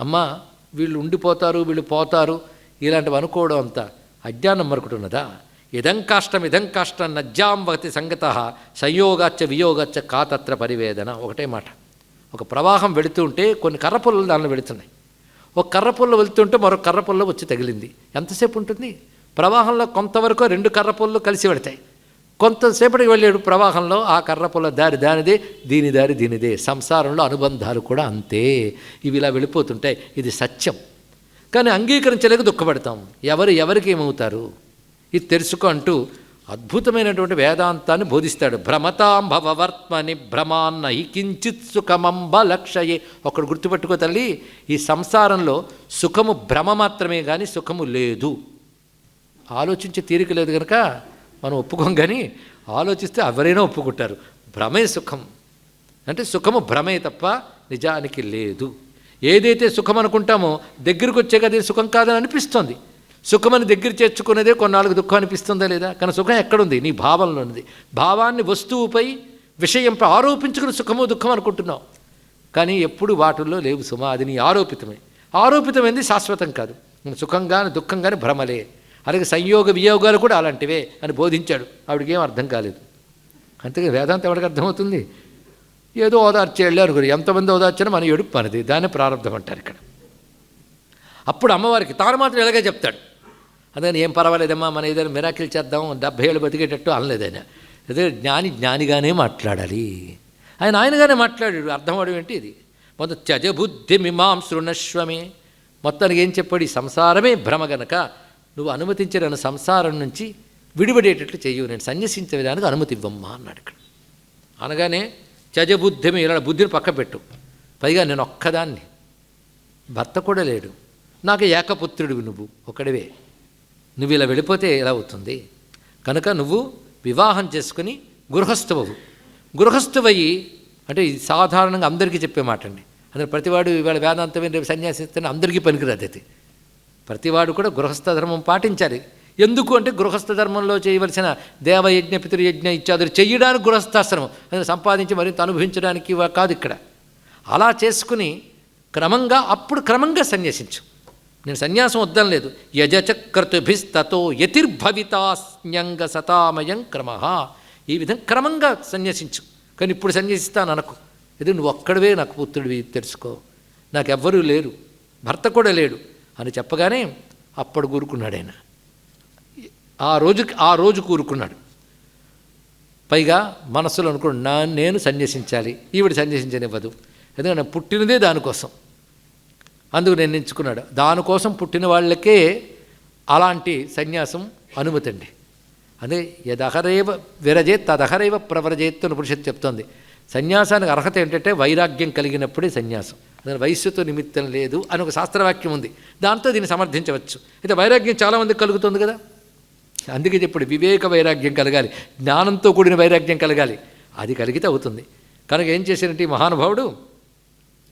అమ్మ వీళ్ళు ఉండిపోతారు వీళ్ళు పోతారు ఇలాంటివి అనుకోవడం అంత అజ్ఞానం మరొకటి ఉన్నదా? ఇదం కాష్టం ఇదం కాష్టం నజ్జాం వతి సంగత సంయోగాచ్చ వియోగాచ్చ కాతత్ర పరివేదన ఒకటే మాట. ఒక ప్రవాహం వెళుతుంటే కొన్ని కర్రపుల్లలు దానిలో వెళుతున్నాయి. ఒక కర్రపుల్ల వెళుతుంటే మరో కర్రపుల్ల వచ్చి తగిలింది. ఎంతసేపు ఉంటుంది? ప్రవాహంలో కొంతవరకు రెండు కర్రపుల్లు కలిసి వెళతాయి. కొంతసేపటికి వెళ్ళాడు ప్రవాహంలో ఆ కర్రపుల్ల దారి దానిదే దీని దారి దీనిదే సంసారంలో అనుబంధాలు కూడా అంతే. ఇవి ఇలా వెళ్ళిపోతుంటాయి ఇది సత్యం. కానీ అంగీకరించలేక దుఃఖపడతాం. ఎవరు ఎవరికి ఏమవుతారు? ఇది తెలుసుకో అంటూ అద్భుతమైనటువంటి వేదాంతాన్ని బోధిస్తాడు. భ్రమతాం భవవర్త్మని భ్రమాన్న హి కించిత్ సుఖమంబ లక్షయే ఒకడు గుర్తుపెట్టుకో తల్లి ఈ సంసారంలో సుఖము భ్రమ మాత్రమే కానీ సుఖము లేదు. ఆలోచించే తీరిక లేదు కనుక మనం ఒప్పుకోం కానీ ఆలోచిస్తే ఎవరైనా ఒప్పుకుంటారు. భ్రమే సుఖం. అంటే సుఖము భ్రమే తప్ప నిజానికి లేదు. ఏదైతే సుఖం అనుకుంటామో దగ్గరికి వచ్చాక కదా సుఖం కాదని అనిపిస్తుంది. సుఖమని దగ్గర చేర్చుకునేదే కొన్నాళ్ళకు దుఃఖం అనిపిస్తుందా లేదా? కానీ సుఖం ఎక్కడుంది? నీ భావంలో ఉంది భావాన్ని వస్తువుపై విషయంపై ఆరోపించుకుని సుఖము దుఃఖం అనుకుంటున్నావు. కానీ ఎప్పుడు వాటిల్లో లేవు సుమా. అది నీ ఆరోపితమే. ఆరోపితమైంది శాశ్వతం కాదు. సుఖం కానీ దుఃఖం కానీ భ్రమలే. అలాగే సంయోగ వియోగాలు కూడా అలాంటివే అని బోధించాడు. ఆవిడకి ఏం అర్థం కాలేదు. అంతేగా వేదాంతం ఎవరికి అర్థమవుతుంది? ఏదో ఓదార్చి అనుకుని ఎంతమంది ఓదార్చినా మన ఎడుపు మనది దాన్ని ప్రారంభం అంటారు ఇక్కడ. అప్పుడు అమ్మవారికి తాను మాత్రం ఎలాగే చెప్తాడు. అందుకని ఏం పర్వాలేదమ్మా మన ఏదైనా మిరాకిల్ చేద్దాం డెబ్భై ఏళ్ళు బతికేటట్టు అనలేదు ఆయన. అదే జ్ఞాని జ్ఞానిగానే మాట్లాడాలి. ఆయన ఆయనగానే మాట్లాడాడు. అర్థం అవడం ఏంటి ఇది? మొత్తం త్యజబుద్ధి బుద్ధి శృణశ్వమే మొత్తానికి ఏం చెప్పాడు? ఈ సంసారమే భ్రమ గనక నువ్వు అనుమతించిన సంసారం నుంచి విడిపడేటట్లు చెయ్యు నేను సన్యసించే విధానికి అనుమతి ఇవ్వమ్మా అన్నాడు ఇక్కడ. అనగానే చజబుద్ధిమి ఇలా బుద్ధిని పక్క పెట్టు. పైగా నేను ఒక్కదాన్ని. భర్త కూడా లేడు. నాకు ఏకపుత్రుడివి నువ్వు ఒకడివే. నువ్వు ఇలా వెళ్ళిపోతే ఎలా అవుతుంది? కనుక నువ్వు వివాహం చేసుకుని గృహస్థువవు. గృహస్థువయ్యి అంటే ఇది సాధారణంగా అందరికీ చెప్పే మాట అండి అందులో ప్రతివాడు ఇవాళ వేదాంతమైన రేపు సన్యాసిస్తే అందరికీ పనికిరాదు అది ప్రతివాడు కూడా గృహస్థ ధర్మం పాటించాలి. ఎందుకు అంటే గృహస్థ ధర్మంలో చేయవలసిన దేవయజ్ఞ పితృయజ్ఞ ఇత్యాదులు చేయడానికి గృహస్థాశ్రమం. అది సంపాదించి మరింత అనుభవించడానికి కాదు ఇక్కడ. అలా చేసుకుని క్రమంగా అప్పుడు క్రమంగా సన్యాసించు. నేను సన్యాసం వద్దని లేదు యజచక్రతుభిస్తతో యతిర్భవితాస్న్యంగ సతామయం క్రమ. ఈ విధంగా క్రమంగా సన్యసించు. కానీ ఇప్పుడు సన్యసిస్తాను అనకు. ఇది నువ్వు ఒక్కడివే నాకు పుత్రుడివి తెలుసుకో. నాకెవ్వరూ లేరు. భర్త కూడా లేడు. అని చెప్పగానే అప్పుడు కూరుకున్నాడు ఆయన. ఆ రోజుకి ఆ రోజు కూరుకున్నాడు. పైగా మనస్సులో అనుకున్నాడు నా నేను సన్యసించాలి ఈవిడ సన్యసించనివ్వదు. ఎందుకంటే పుట్టినదే దానికోసం. అందుకు నేను ఎంచుకున్నాడు. దానికోసం పుట్టిన వాళ్ళకే అలాంటి సన్యాసం అనుమతి అండి అదే యదహరేవ విరజేత్ తదహరేవ ప్రవరజేత్ అని పురుషత్ చెప్తోంది. సన్యాసానికి అర్హత ఏంటంటే వైరాగ్యం కలిగినప్పుడే సన్యాసం. దాని వయస్సుతో నిమిత్తం లేదు అని ఒక శాస్త్రవాక్యం ఉంది. దాంతో దీన్ని సమర్థించవచ్చు. అయితే వైరాగ్యం చాలామందికి కలుగుతుంది కదా? అందుకే చెప్పుడు వివేక వైరాగ్యం కలగాలి జ్ఞానంతో కూడిన వైరాగ్యం కలగాలి. అది కలిగితే అవుతుంది. కనుక ఏం చేశారంటే ఈ మహానుభావుడు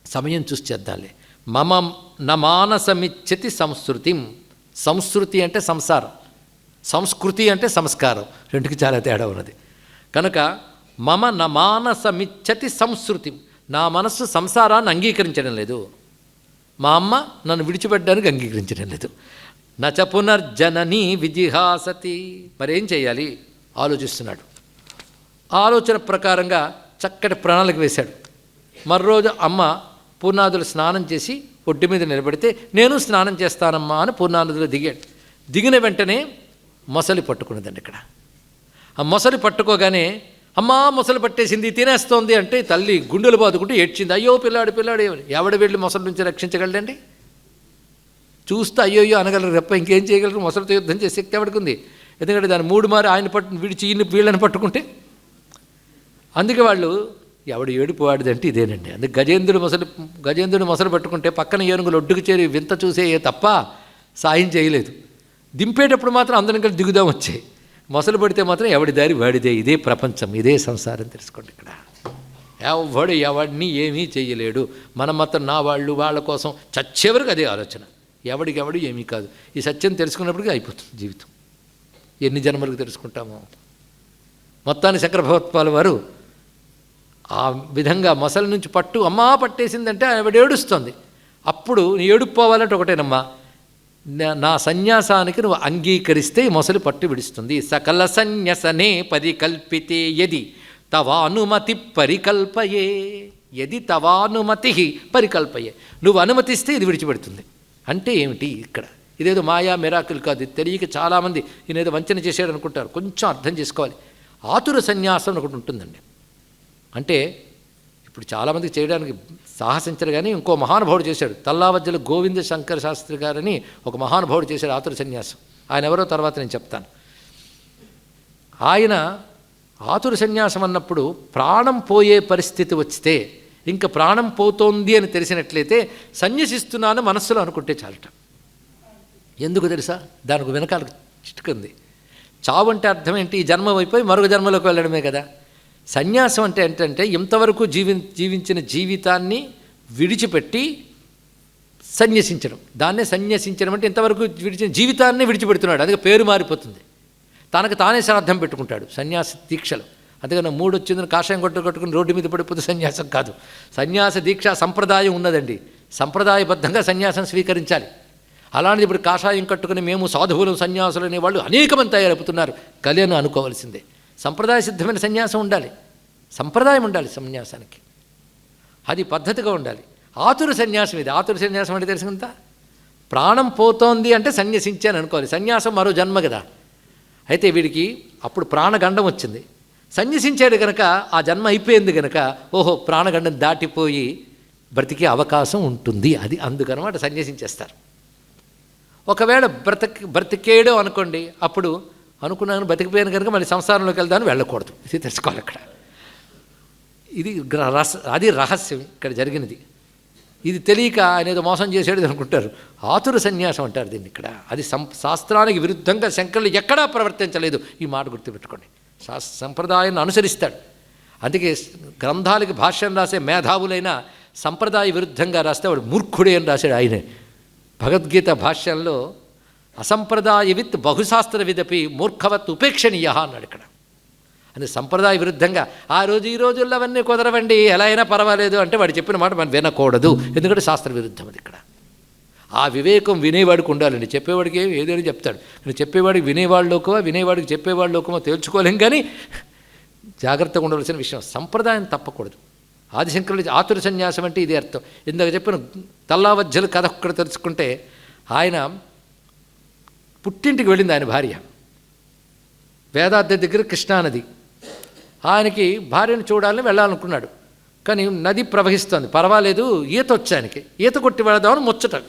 సమయం చూసి చేద్దాలి. మమ నమానసమిచ్చతి సంస్కృతి. సంస్కృతి అంటే సంసారం. సంస్కృతి అంటే సంస్కారం. రెండుకి చాలా తేడా ఉన్నది. కనుక మమ న సంస్కృతి నా మనస్సు సంసారాన్ని అంగీకరించడం లేదు. మా అమ్మ నన్ను విడిచిపెట్టడానికి అంగీకరించడం లేదు. నచ పునర్జనని విజిహాసతి. మరేం చేయాలి? ఆలోచిస్తున్నాడు. ఆలోచన ప్రకారంగా చక్కటి ప్రణాళిక వేశాడు. మరోజు అమ్మ పూర్ణాదులు స్నానం చేసి ఒడ్డు మీద నిలబడితే నేను స్నానం చేస్తానమ్మా అని పూర్ణానదిలో దిగాడు. దిగిన వెంటనే మొసలి పట్టుకున్నదండి ఇక్కడ. ఆ మొసలి పట్టుకోగానే అమ్మా మొసలు పట్టేసింది తినేస్తోంది అంటే తల్లి గుండెలు బాదుకుంటూ ఏడ్చింది. అయ్యో పిల్లాడు పిల్లాడు ఎవడ వెళ్ళి మొసలి నుంచి రక్షించగలండి చూస్తే అయ్యోయ్యో అనగలరు తప్ప ఇంకేం చేయగలరు? మొసలితో యుద్ధం చేసే శక్తి ఎవడుకుంది ఎందుకంటే దాని మూడు మారి ఆయన పట్టు విడిచి ఈయన వీళ్ళని పట్టుకుంటే? అందుకే వాళ్ళు ఎవడు ఏడుపు వాడిదంటే ఇదేనండి. అందుకే గజేంద్రుడు మొసలు గజేంద్రుడు మొసలు పట్టుకుంటే పక్కన ఏనుగులు ఒడ్డుకు చేరి వింత చూసే తప్ప సాయం చేయలేదు. దింపేటప్పుడు మాత్రం అందరం కలిసి దిగుదాం వచ్చాయి. మొసలు పడితే మాత్రం ఎవడి దారి వాడిదే. ఇదే ప్రపంచం ఇదే సంసారం తెలుసుకోండి ఇక్కడ. ఎవడు ఎవడిని ఏమీ చేయలేడు మనం మాత్రం నా వాళ్ళు వాళ్ళ కోసం చచ్చేవరకు అదే ఆలోచన. ఎవడికి ఎవడు ఏమీ కాదు. ఈ సత్యం తెలుసుకున్నప్పటికీ అయిపోతుంది జీవితం. ఎన్ని జన్మలకు తెలుసుకుంటామో. మొత్తాన్ని శంకర భగవత్పాల వారు ఆ విధంగా మొసలి నుంచి పట్టు అమ్మా పట్టేసిందంటే ఆవిడ ఏడుస్తుంది. అప్పుడు నీ ఏడుపు పోవాలంటే ఒకటేనమ్మా. నా- నా సన్యాసానికి నువ్వు అంగీకరిస్తే ఈ మొసలి పట్టు విడుస్తుంది. సకల సన్యసనే పరికల్పితే యది తవానుమతి పరికల్పయే. యది తవానుమతి పరికల్పయే. నువ్వు అనుమతిస్తే ఇది విడిచిపెడుతుంది. అంటే ఏమిటి ఇక్కడ? ఇదేదో మాయా మిరాకుల్ కాదు. తెలియక చాలామంది ఈయనేదో వంచన చేశాడు అనుకుంటారు కొంచెం అర్థం చేసుకోవాలి. ఆతుర సన్యాసం ఒకటి ఉంటుందండి. అంటే ఇప్పుడు చాలామందికి చేయడానికి సాహసించరు కానీ ఇంకో మహానుభావుడు చేశాడు. తల్లావజ్జల గోవింద శంకర శాస్త్రి గారని ఒక మహానుభావుడు చేశాడు ఆతుర సన్యాసం. ఆయన ఎవరో తర్వాత నేను చెప్తాను. ఆయన ఆతుర సన్యాసం అన్నప్పుడు ప్రాణం పోయే పరిస్థితి వస్తే ఇంకా ప్రాణం పోతోంది అని తెలిసినట్లయితే సన్యసిస్తున్నాను మనస్సులో అనుకుంటే చాలట. ఎందుకు తెలుసా? దానికి వెనకాల చిట్టుకుంది చావు అంటే అర్థం ఏంటి? ఈ జన్మ అయిపోయి మరొక జన్మలోకి వెళ్ళడమే కదా. సన్యాసం అంటే ఏంటంటే ఇంతవరకు జీవి జీవించిన జీవితాన్ని విడిచిపెట్టి సన్యసించడం. దాన్నే సన్యసించడం అంటే ఇంతవరకు విడిచిన జీవితాన్ని విడిచిపెడుతున్నాడు. అందుకే పేరు మారిపోతుంది. తనకు తానే శ్రాద్ధం పెట్టుకుంటాడు సన్యాస దీక్షలు. అందుకని మూడు వచ్చిందని కాషాయం కొట్టు కొట్టుకుని రోడ్డు మీద పడిపోతే సన్యాసం కాదు. సన్యాస దీక్ష సంప్రదాయం ఉన్నదండి. సంప్రదాయబద్ధంగా సన్యాసం స్వీకరించాలి. అలాంటిది ఇప్పుడు కాషాయం కట్టుకుని మేము సాధువులు సన్యాసులు అనేవాళ్ళు అనేక మంది తయారవుతున్నారు. కలియను అనుకోవాల్సిందే. సంప్రదాయ సిద్ధమైన సన్యాసం ఉండాలి. సంప్రదాయం ఉండాలి సన్యాసానికి. అది పద్ధతిగా ఉండాలి. ఆతుర సన్యాసం ఇది. ఆతుర సన్యాసం అంటే తెలిసిందా ప్రాణం పోతోంది అంటే సన్యసించాను అనుకోవాలి. సన్యాసం మరో జన్మ కదా. అయితే వీడికి అప్పుడు ప్రాణగండం వచ్చింది. సన్యసించాడు కనుక ఆ జన్మ అయిపోయింది కనుక ఓహో ప్రాణగండం దాటిపోయి బ్రతికే అవకాశం ఉంటుంది. అది అందుకనమాట సన్యసించేస్తారు. ఒకవేళ బ్రతక బ్రతికేయడం అనుకోండి అప్పుడు అనుకున్నాను బతికిపోయాను కనుక మళ్ళీ సంసారంలోకి వెళ్దాను వెళ్ళకూడదు. ఇది తెలుసుకోవాలి అక్కడ. ఇది గ్ర- రస అది రహస్యం ఇక్కడ జరిగినది. ఇది తెలియక ఆయన ఏదో మోసం చేసేది అనుకుంటారు. ఆతుర సన్యాసం అంటారు దీన్ని ఇక్కడ. అది సం శాస్త్రానికి విరుద్ధంగా శంకరులు ఎక్కడా ప్రవర్తించలేదు. ఈ మాట గుర్తుపెట్టుకోండి. శాస్ సంప్రదాయాన్ని అనుసరిస్తాడు. అందుకే గ్రంథాలకి భాష్యం రాసే మేధావులైన సంప్రదాయ విరుద్ధంగా రాస్తే వాడు మూర్ఖుడే అని రాశాడు ఆయనే. భగవద్గీత భాష్యంలో అసంప్రదాయవిత్ బహుశాస్త్ర విదపి మూర్ఖవత్ ఉపేక్షణీయ అన్నాడు ఇక్కడ. అని సంప్రదాయ విరుద్ధంగా ఆ రోజు ఈ రోజుల్లో అవన్నీ కుదరవండి ఎలా అయినా పర్వాలేదు అంటే వాడు చెప్పిన మాట మనం వినకూడదు ఎందుకంటే శాస్త్ర విరుద్ధం అది ఇక్కడ. ఆ వివేకం వినేవాడికి ఉండాలండి. చెప్పేవాడికి ఏదైనా చెప్తాడు. నేను చెప్పేవాడికి వినేవాళ్ళలోకమో వినేవాడికి చెప్పేవాళ్ళలోకమో తేల్చుకోలేం కానీ జాగ్రత్తగా ఉండవలసిన విషయం. సంప్రదాయం తప్పకూడదు. ఆదిశంకరుడు ఆతుర సన్యాసం అంటే ఇదే అర్థం. ఇందాక చెప్పిన తల్లావజ్జల కథ ఒక్కడ తెలుసుకుంటే ఆయన పుట్టింటికి వెళ్ళింది ఆయన భార్య. వేదాద్రి దగ్గర కృష్ణానది ఆయనకి భార్యను చూడాలని వెళ్ళాలనుకున్నాడు. కానీ నది ప్రవహిస్తుంది. పర్వాలేదు ఈత వచ్చానికి. ఈత కొట్టి వెళదామని ముచ్చట.